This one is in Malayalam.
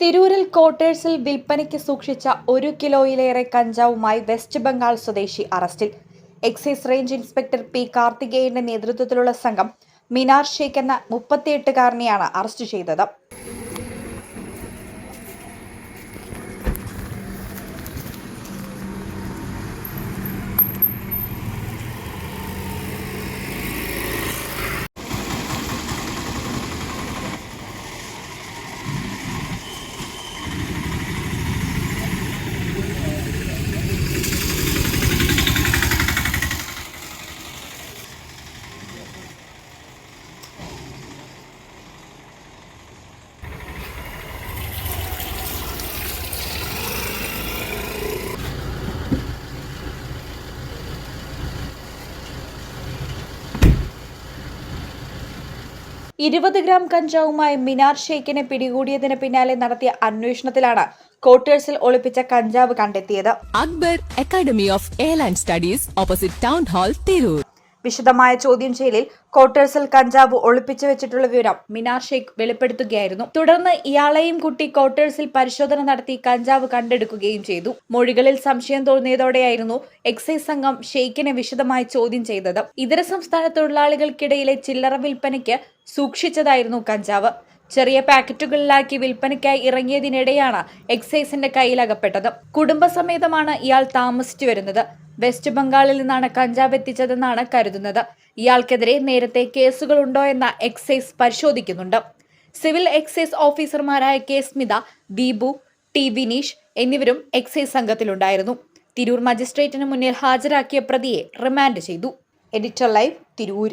തിരൂരിൽ ക്വാർട്ടേഴ്സിൽ വിൽപ്പനയ്ക്ക് സൂക്ഷിച്ച ഒരു കിലോയിലേറെ കഞ്ചാവുമായി വെസ്റ്റ് ബംഗാൾ സ്വദേശി അറസ്റ്റിൽ. എക്സൈസ് റേഞ്ച് ഇൻസ്പെക്ടർ പി കാർത്തികേയന്റെ നേതൃത്വത്തിലുള്ള സംഘം മിനാർ ഷേഖ് എന്ന മുപ്പത്തിയെട്ടുകാരനെയാണ് അറസ്റ്റ് ചെയ്തത്. ഇരുപത് ഗ്രാം കഞ്ചാവുമായി മിനാർ ഷെയ്ഖിനെ പിടികൂടിയതിന് പിന്നാലെ നടത്തിയ അന്വേഷണത്തിലാണ് ക്വാർട്ടേഴ്സിൽ ഒളിപ്പിച്ച കഞ്ചാവ് കണ്ടെത്തിയത്. Akbar academy of airline studies opposite town hall Tirur. വിശദമായ ചോദ്യം ചെയ്യലിൽ ക്വാർട്ടേഴ്സിൽ കഞ്ചാവ് ഒളിപ്പിച്ചു വെച്ചിട്ടുള്ള വിവരം മിനാർ ഷെയ്ഖ് വെളിപ്പെടുത്തുകയായിരുന്നു. തുടർന്ന് ഇയാളെയും കുട്ടി ക്വാർട്ടേഴ്സിൽ പരിശോധന നടത്തി കഞ്ചാവ് കണ്ടെടുക്കുകയും ചെയ്തു. മൊഴികളിൽ സംശയം തോന്നിയതോടെയായിരുന്നു എക്സൈസ് സംഘം ഷെയ്ഖിനെ വിശദമായി ചോദ്യം ചെയ്തത്. ഇതര സംസ്ഥാന തൊഴിലാളികൾക്കിടയിലെ ചില്ലറ വിൽപ്പനയ്ക്ക് സൂക്ഷിച്ചതായിരുന്നു കഞ്ചാവ്. ചെറിയ പാക്കറ്റുകളിലാക്കി വിൽപ്പനയ്ക്കായി ഇറങ്ങിയതിനിടെയാണ് എക്സൈസിന്റെ കയ്യിലകപ്പെട്ടത്. കുടുംബസമേതമാണ് ഇയാൾ താമസിച്ചു വരുന്നത്. വെസ്റ്റ് ബംഗാളിൽ നിന്നാണ് കഞ്ചാവ് എത്തിച്ചതെന്നാണ് കരുതുന്നത്. ഇയാൾക്കെതിരെ നേരത്തെ കേസുകളുണ്ടോ എന്ന എക്സൈസ് പരിശോധിക്കുന്നുണ്ട്. സിവിൽ എക്സൈസ് ഓഫീസർമാരായ കെ. സ്മിത ദീപു ടി. വിനീഷ് എന്നിവരും എക്സൈസ് സംഘത്തിലുണ്ടായിരുന്നു. തിരൂർ മജിസ്ട്രേറ്റിന് മുന്നിൽ ഹാജരാക്കിയ പ്രതിയെ റിമാൻഡ് ചെയ്തു. Editor live Tirur.